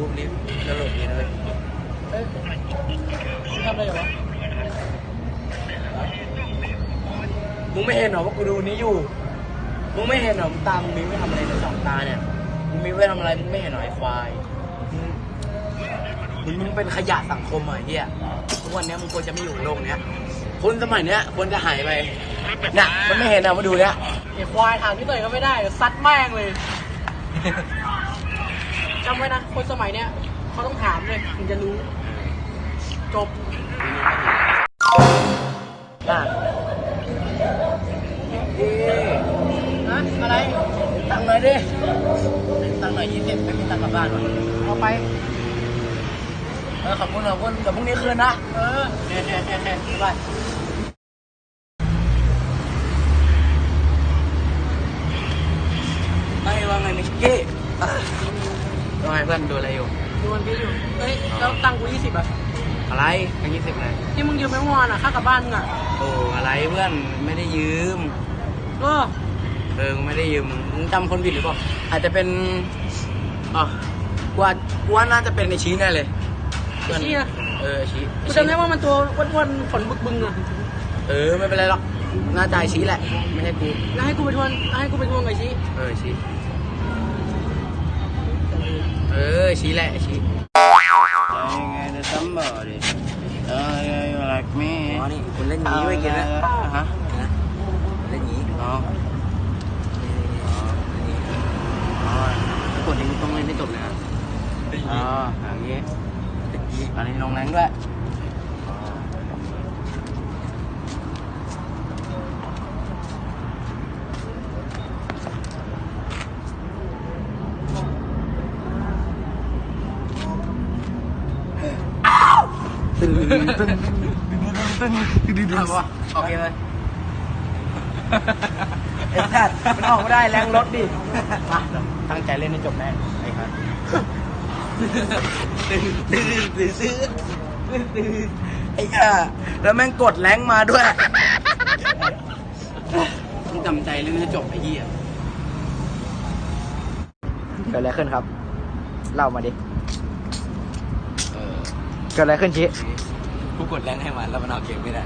รูปนี้ตลกดีเลยเอ้ยทำอะไรอยู่วะมึงไม่เห็นเหรอว่ากูดูนี้อยู่ มึงไม่เห็นเหรอมึงตามมึงมีไม่ทำอะไรในสองตาเนี่ย มึงมีไม่ทำอะไร มึงไม่เห็นเหรอไอ้ควาย มึงมึงเป็นขยะสังคมเหรอเฮียทุกวันนี้มึงควรจะไม่อยู่โลกเนี้ย คนสมัยเนี้ยควรจะหายไปน่ะมันไม่เห็นเหรอมาดูเนี้ยไอ้ควายถามที่ตัวเก็ไม่ได้ซัดแม่งเลยำไว้นะ คนสมัยเนี้ยเขาต้องถามเลยถึงจะรู้ จบอะเอ๊ะนะอะไร ตังค์หน่อยดิ ตังค์หน่อยยี่สิบไม่มีตังค์กลับบ้านวะเอาไป เออขอบคุณขอบคุณเดี๋ยวพรุ่งนี้คืนนะ เออแค่แค่แค่แค่บ๊ายบายไม่ว่าไงมิกกี้อะว่าไงเพื่อนดูอะไรอยู่ ดูมันพี่อยู่ เฮ้ย แล้วตังค์กูยี่สิบอะอะไรยังยี่สิบเลยที่มึงยืมไปเมื่อวานอะค่ากลับบ้านมึงอะโอ้อะไรเพื่อนไม่ได้ยืมเออเออกูไม่ได้ยืมมึงมึงจำคนผิดหรือเปล่าอาจจะเป็นอ๋อกูว่ากูว่าน่าจะเป็นในชี้แน่เลยไอ้ชี้นะเออชี้กูจำได้ว่ามันตัวอ้วนๆขนบึกบึงอะเออไม่เป็นไรหรอกน่าจะไอ้ชี้แหละ ไม่ใช่กูแล้วให้กูไปทวนให้กูไปทวงไอ้ชี้เออชี้ เออ ชี้แหละ ชี้ไงจะซ้ำบ่ดิเอออะไรมีอ๋อนี่คุณเล่นนี้ไว้กินนะฮะเล่นนี้อ๋ออ๋อกดนี้ต้องเล่นให้จบนะอ๋ออย่างนี้อันนี้ลงแรงด้วย ตึงตึงตึงตึงตึงตึงตึงโอเคเลยไอ้สัตว์มันออกไม่ได้แรงรถดิมาตั้งใจเล่นให้จบแน่ไอ้ครับตึงตึงตึงตึงตึงตึงไอ้ห่าแล้วแม่งกดแรงมาด้วยมึงจำใจเล่นให้จบไอ้เหี้ยเกิดอะไรขึ้นครับ เล่ามาดิ กิดอะไรขึ้นชิกูกดแรงให้มันแล้วมันเอาเกมไม่ได้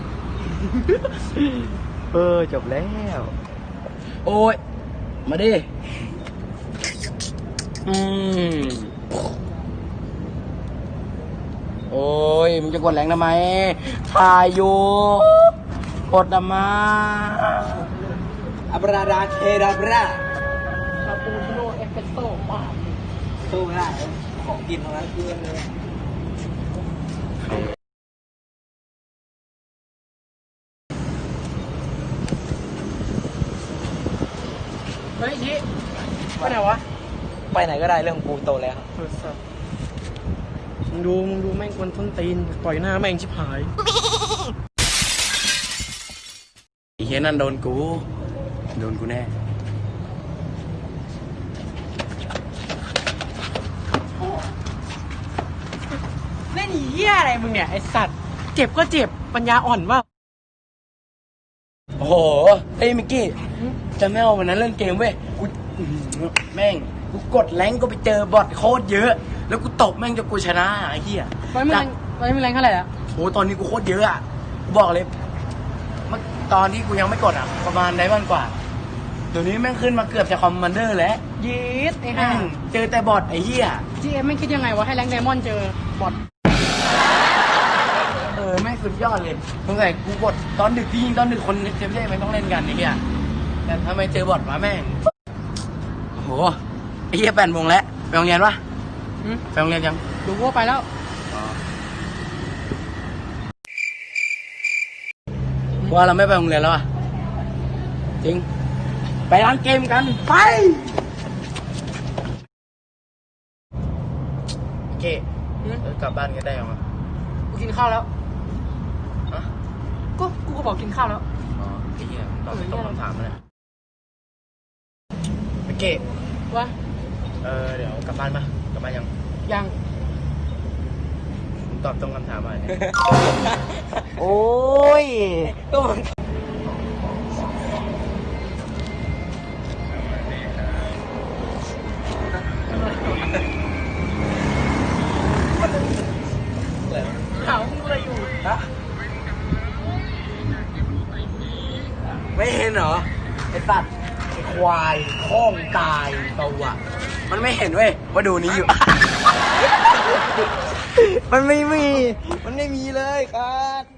เออจบแล้ว โอ้ย มาดิ อืม โอ้ย มึงจะกดแรงทำไมถ่ายอยู่กดทำไมาอับราดาเคดาบราคาปูชิโน่เอสเปรสโซ่ว้าวสู้ไม่ได้ของกินทั้งนั้นคือเลย เฮ้ยชี้ไปไหนวะไปไหนก็ได้เรื่องของกูโตแล้วเออสัตว์มึงดูมึงดูแม่งกวนต้นตีนต่อยหน้าแม่งชิบหายไอ้เฮียนั่นโดนกู โดนกูแน่ เล่นเหี้ยอะไรมึงเนี่ยไอสัตว์เจ็บก็เจ็บปัญญาอ่อนว่าโอ้โหเฮ้ยมิกกี้จะไม่เอาวันนั้นเล่นเกมเว้ยกูอื้อหือแม่งกูกดแรงก็ไปเจอบอทโคตรเยอะ แล้วกูตบแม่งจนกูชนะไอ้เหี้ยตอนนี้มึงแรงตอนนี้มึงแรงเท่าไหร่อะโอ้ตอนนี้กูโคตรเยอะอะกูบอกเลยเมื่อตอนที่กูยังไม่กดอะประมาณได้บ้านกว่าเดี๋ยวนี้แม่งขึ้นมาเกือบจะคอมมานเดอร์แล้วยีดไอ้แม่ห่างเจอแต่บอทไอ้เหี้ยจีเอ็มไม่คิดยังไงวะให้แรงไดมอนด์เจอบอทเออแม่งสุดยอดเลยสงสัยกูกดตอนดึกที่ยิงตอนดึกคนเซฟเซ่ไม่ต้องเล่นกันไอ้เหี้ยแต่ทำไมเจอบอทวะแม่งโอ้โหไอ้เหี้ยแปดโมงแล้วไปโรงเรียนปะหึไปโรงเรียนยังดูวัวไปแล้วว่าเราไม่ไปโรงเรียนแล้วอะจริง ไปร้านเกมกันไปโอเคหึ เออกลับบ้านกันได้ยังอะกูกินข้าวแล้วฮะ ก็กูก็บอกกินข้าวแล้ว อ๋อไอ้เหี้ยตอบไม่ตอบคำถามมาเลยโอเควะเออเดี๋ยวกลับบ้านมากลับบ้านยังยังผมตอบตรงคำถามมาเนี่ย โอ้ย ก็มันถามมึงอ ไรอยู่ฮะไม่เห็นเหรอไอ้สัตว์ไอ้ควายข้องตายตัวมันไม่เห็นเว้ยว่าดูนี้อยู่ มันไม่มี มันไม่มีเลยครับ